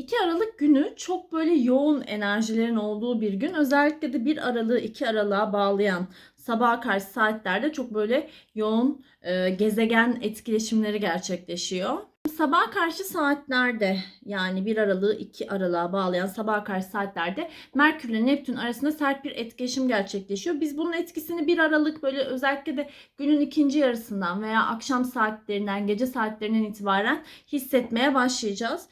2 Aralık günü çok böyle yoğun enerjilerin olduğu bir gün. Özellikle de 1 Aralık'ı 2 Aralık'a bağlayan sabaha karşı saatlerde çok böyle yoğun e, gezegen etkileşimleri gerçekleşiyor. Sabaha karşı saatlerde yani 1 Aralık'ı 2 Aralık'a bağlayan sabaha karşı saatlerde Merkür ile Neptün arasında sert bir etkileşim gerçekleşiyor. Biz bunun etkisini 1 Aralık böyle özellikle de günün ikinci yarısından veya akşam saatlerinden, gece saatlerinden itibaren hissetmeye başlayacağız.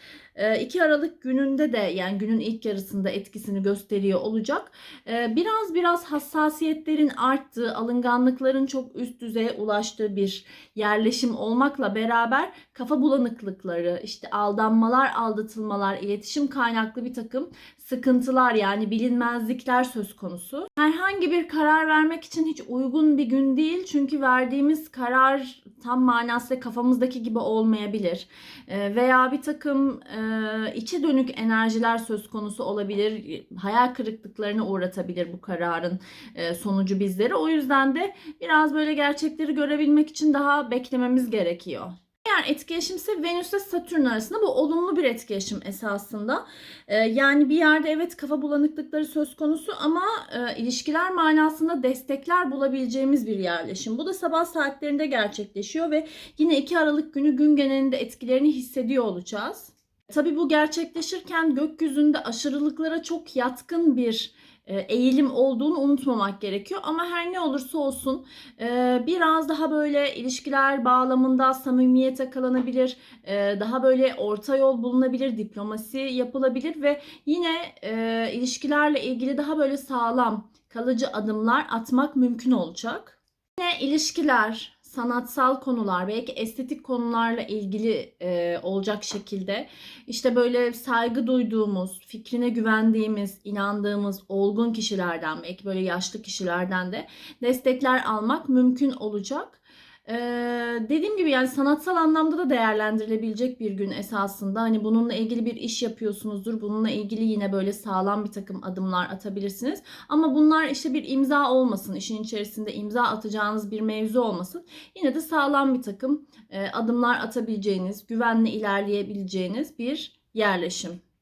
2 Aralık gününde de yani günün ilk yarısında etkisini gösteriyor olacak. Ee, Biraz biraz hassasiyetlerin arttığı, alınganlıkların çok üst düzeye ulaştığı bir yerleşim olmakla beraber kafa bulanıklıkları, işte aldanmalar, aldatılmalar, iletişim kaynaklı bir takım sıkıntılar yani bilinmezlikler söz konusu. Herhangi bir karar vermek için hiç uygun bir gün değil. Çünkü verdiğimiz karar tam manasıyla kafamızdaki gibi olmayabilir. Ee, Veya bir takım e, içe dönük enerjiler söz konusu olabilir. Hayal kırıklıklarına uğratabilir bu kararın e, sonucu bizleri. O yüzden de biraz böyle gerçekleri görebilmek için daha beklememiz gerekiyor. Diğer etkileşim ise Venüs ile Satürn arasında bu olumlu bir etkileşim esasında. Ee, yani bir yerde evet kafa bulanıklıkları söz konusu ama e, ilişkiler manasında destekler bulabileceğimiz bir yerleşim. Bu da sabah saatlerinde gerçekleşiyor ve yine 2 Aralık günü gün genelinde etkilerini hissediyor olacağız. Tabii bu gerçekleşirken gökyüzünde aşırılıklara çok yatkın bir e, eğilim olduğunu unutmamak gerekiyor. Ama her ne olursa olsun e, biraz daha böyle ilişkiler bağlamında samimiyete kalınabilir, e, daha böyle orta yol bulunabilir, diplomasi yapılabilir ve yine ilişkilerle ilgili daha böyle sağlam, kalıcı adımlar atmak mümkün olacak. Yine ilişkiler, sanatsal konular, belki estetik konularla ilgili e, olacak şekilde işte böyle saygı duyduğumuz, fikrine güvendiğimiz, inandığımız olgun kişilerden, belki böyle yaşlı kişilerden de destekler almak mümkün olacak. Ee, dediğim gibi yani sanatsal anlamda da değerlendirilebilecek bir gün esasında. Hani bununla ilgili bir iş yapıyorsunuzdur. Bununla ilgili yine böyle sağlam bir takım adımlar atabilirsiniz. Ama bunlar işte bir imza olmasın. işin içerisinde imza atacağınız bir mevzu olmasın. Yine de sağlam bir takım e, adımlar atabileceğiniz, güvenle ilerleyebileceğiniz bir yerleşim.